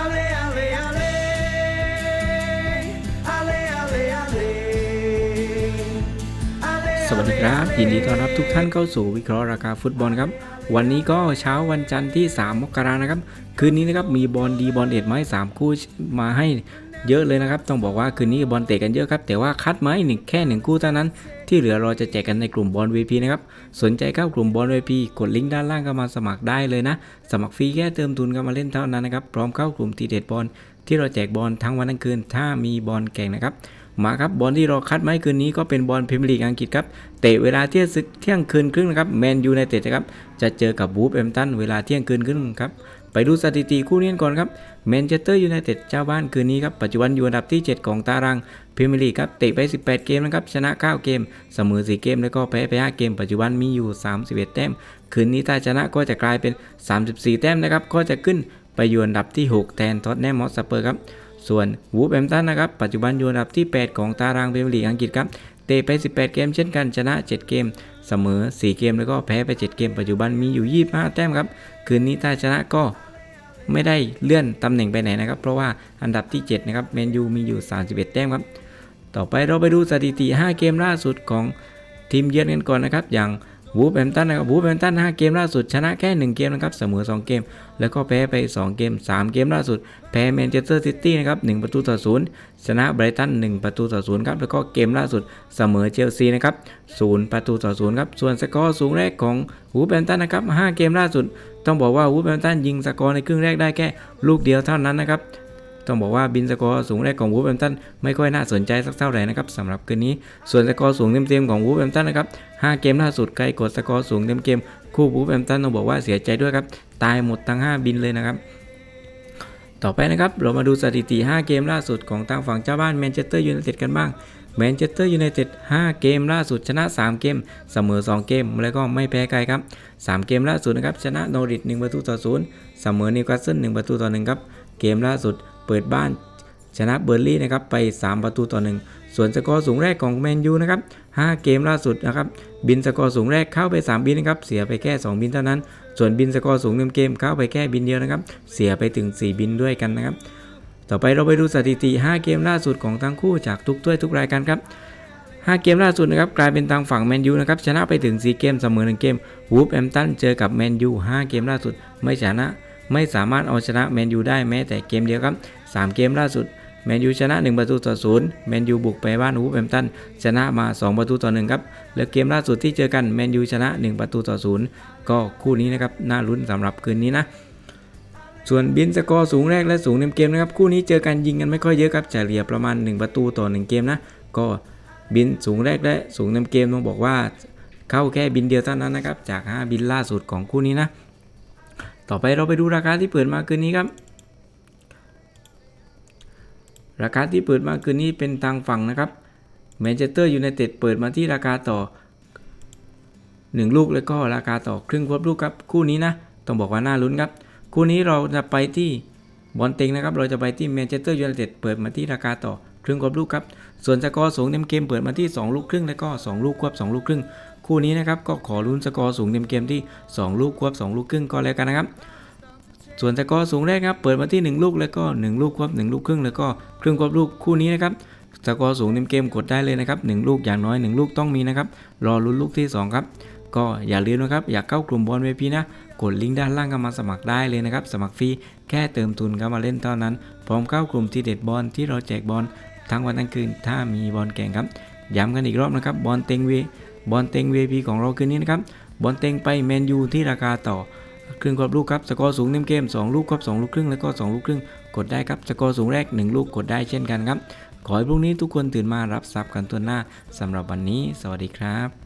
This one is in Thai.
Ale, ale, ale. Ale, ale, ale. Ale, สวัสดีครับ ยินดีต้อนรับทุกท่านเข้าสู่วิเคราะห์ราคาฟุตบอลครับ วันนี้ก็เช้าวันจันทร์ที่ 3 มกรานะครับ คืนนี้นะครับมีบอลดีบอลเด็ดมาให้3คู่มาให้เยอะเลยนะครับ ต้องบอกว่าคืนนี้บอลเตะกันเยอะครับ แต่ว่าคัดมาให้หนึ่งแค่หนึ่งคู่เท่านั้น ที่เหลือเราจะแจกกันในกลุ่มบอล VP นะครับ สนใจเข้ากลุ่มบอล VP กดลิงก์ด้านล่างก็มาสมัครได้เลยนะ สมัครฟรีแค่เติมทุนก็มาเล่นเท่านั้นนะครับ พร้อมเข้ากลุ่มทีเด็ดบอลที่เราแจกบอลทั้งวันทั้งคืน ถ้ามีบอลแข่งนะครับ มาครับบอลที่เราคัดมาให้คืนนี้ก็เป็นบอลพรีเมียร์ลีกอังกฤษครับ เตะเวลาเที่ยงเที่ยงคืนครึ่งนะครับ แมนยูไนเต็ดนะครับ จะเจอกับวูฟแอมตันเวลาเที่ยงคืนครึ่งครับ ไปดูสถิติคู่นี้ก่อนครับแมนเชสเตอร์ยูไนเต็ดเจ้าบ้านคืนนี้ครับปัจจุบันอยู่อันดับที่ 7 ของตารางพรีเมียร์ลีกครับเตะไป 18 เกมนะครับชนะ 9 เกม เสมอ 4 เกม แล้วก็แพ้ไป 5 เกม ปัจจุบันมีอยู่ 31 แต้ม คืนนี้ถ้าชนะก็จะกลายเป็น 34 แต้มนะครับก็จะขึ้นไปอยู่อันดับที่ 6 แทนท็อตแนมฮอตสเปอร์ครับส่วนวูฟแอมตันนะครับปัจจุบันอยู่อันดับที่ 8 ของตารางพรีเมียร์ลีกอังกฤษครับเตะไป 18 เกมเช่นกันชนะ 7 เกม เสมอ 4 เกมแล้วก็แพ้ไป 7 เกมปัจจุบันมีอยู่ 25 แต้มครับ คืนนี้ถ้าชนะก็ไม่ได้เลื่อนตำแหน่งไปไหนนะครับ เพราะว่าอันดับที่ 7 นะครับแมนยูมีอยู่ 31 แต้มครับ ต่อไปเราไปดูสถิติ 5 เกมล่าสุดของทีมเยือนกันก่อนนะครับ อย่าง วูแฮมตันนะครับวูแฮมตัน5เกมล่าสุดชนะแค่ 1 เกมนะครับเสมอ 2 เกม แล้วก็แพ้ไป 2 เกม 3 เกมล่าสุด แพ้แมนเชสเตอร์ซิตี้นะครับ1ประตูต่อ0ชนะไบรตัน1ประตูต่อ0ครับแล้วก็เกมล่าสุดเสมอเชลซีนะครับ0ประตูต่อ0ครับส่วนสกอร์สูงแรกของวูแฮมตันนะครับ5เกมล่าสุด ต้องบอกว่าวูแฮมตันยิงสกอร์ในครึ่งแรกได้แค่ลูกเดียวเท่านั้นนะครับ ต้องบอกว่าบินสกอร์สูงแรกของวูฟแฮมตันไม่ค่อยน่าสนใจสักเท่าไหร่นะครับสำหรับคืนนี้ ส่วนสกอร์สูงเต็มๆของวูฟแฮมตันนะครับ5เกมล่าสุดใครกดสกอร์สูงเต็มเกมคู่วูฟแฮมตันต้องบอกว่าเสียใจด้วยครับตายหมดทั้ง 5 บินเลยนะครับต่อไปนะครับเรามาดูสถิติ 5 เกมล่าสุดของทางฝั่งเจ้าบ้านแมนเชสเตอร์ยูไนเต็ดกันบ้างแมนเชสเตอร์ยูไนเต็ด5เกมล่าสุดชนะ 3 เกม เสมอ 2 เกม แล้วก็ไม่แพ้ใครครับ 3 เกมล่าสุดนะครับชนะนอริท1ประตูต่อ0เสมอนิวคาสเซิล1ประตูต่อ1ครับ เกมล่าสุด เปิดบ้านชนะเบอร์ลี่นะครับไป 3 ประตูต่อ 1 ส่วนสกอร์สูงแรกของแมนยูนะครับ 5 เกมล่าสุดนะครับ บินสกอร์สูงแรกเข้าไป 3 บินนะครับ เสียไปแค่ 2 บินเท่านั้น ส่วนบินสกอร์สูงเต็มเกมเข้าไปแค่บินเดียวนะครับ เสียไปถึง 4 บินด้วยกันนะครับ ต่อไปเราไปดูสถิติ 5 เกมล่าสุดของทั้งคู่จากทุกถ้วยทุกรายการครับ 5 เกมล่าสุดนะครับกลายเป็นทางฝั่งแมนยูนะครับชนะไปถึง 4 เกมเสมอ 1 เกม วูฟแอมตันเจอกับแมนยู 5 เกมล่าสุดไม่ชนะ ไม่สามารถเอาชนะแมนยูได้แม้แต่เกมเดียวครับ 3 เกมล่าสุดแมนยูชนะ 1 ประตูต่อ0แมนยูบุกไปบ้านวูแอมตันชนะมา 2 ประตูต่อ1ครับแล้วเกมล่าสุดที่เจอกันแมนยูชนะ 1 ประตูต่อ0ก็คู่นี้นะครับน่าลุ้นสำหรับคืนนี้นะส่วนบินสกอร์สูงแรกและสูงเต็มเกมนะครับคู่นี้เจอกันยิงกันไม่ค่อยเยอะครับเฉลี่ยประมาณ 1 ประตูต่อ 1 เกมนะก็บินสูงแรกและสูงเต็มเกมต้องบอกว่าเข้าแค่บินเดียวเท่านั้นนะครับจาก 5 บินล่าสุดของคู่นี้นะ ต่อไปเราไปดูราคาที่เปิดมาคืนนี้ครับ ราคาที่เปิดมาคืนนี้เป็นทางฝั่งนะครับแมนเชสเตอร์ยูไนเต็ดเปิดมาที่ราคาต่อ 1 ลูกแล้วก็ราคาต่อครึ่งควบลูกครับ คู่นี้นะต้องบอกว่าน่าลุ้นครับ คู่นี้เราจะไปที่บอลเต็งนะครับ เราจะไปที่แมนเชสเตอร์ยูไนเต็ดเปิดมาที่ราคาต่อครึ่งควบลูกครับ ส่วนสกอร์สูงเต็มเกมเปิดมาที่ 2 ลูกครึ่งแล้วก็ 2 ลูกควบ2 ลูกครึ่ง คู่นี้นะครับก็ขอลุ้นสกอร์สูงเต็มเกมที่ 2 ลูกควบ 2 ลูกครึ่งก็แล้วกันนะครับ ส่วนสกอร์สูงแรกครับเปิดมาที่ 1 ลูกแล้วก็ 1 ลูกควบ 1 ลูกครึ่งแล้วก็ครึ่งควบลูกคู่นี้นะครับสกอร์สูงเต็มเกมกดได้เลยนะครับ1ลูกอย่างน้อย 1 ลูกต้องมีนะครับรอลุ้นลูกที่ 2 ครับก็อย่าลืมนะครับอยากเข้ากลุ่มบอลเวพีนะ กดลิงก์ด้านล่างก็มาสมัครได้เลยนะครับ สมัครฟรีแค่เติมทุนเข้ามาเล่นเท่านั้น พร้อมเข้ากลุ่มที่เด็ดบอลที่เราแจกบอลทั้งวันทั้งคืนถ้ามีบอลแข่งครับ ย้ำกันอีกรอบนะครับบอลเต็งเว บอลเต็งเวพีของเราคืนนี้นะครับ บอลเต็งไปแมนยูที่ราคาต่อครึ่งกรอบลูกครับ สกอร์สูงเต็มเกม 2 ลูกครับ2ลูกครึ่งแล้วก็ 2 ลูกครึ่ง กดได้ครับ สกอร์สูงแรก 1 ลูกกดได้เช่นกันครับ ขอให้พรุ่งนี้ทุกคนตื่นมารับทรัพย์กันตัวหน้าสำหรับวันนี้ สวัสดีครับ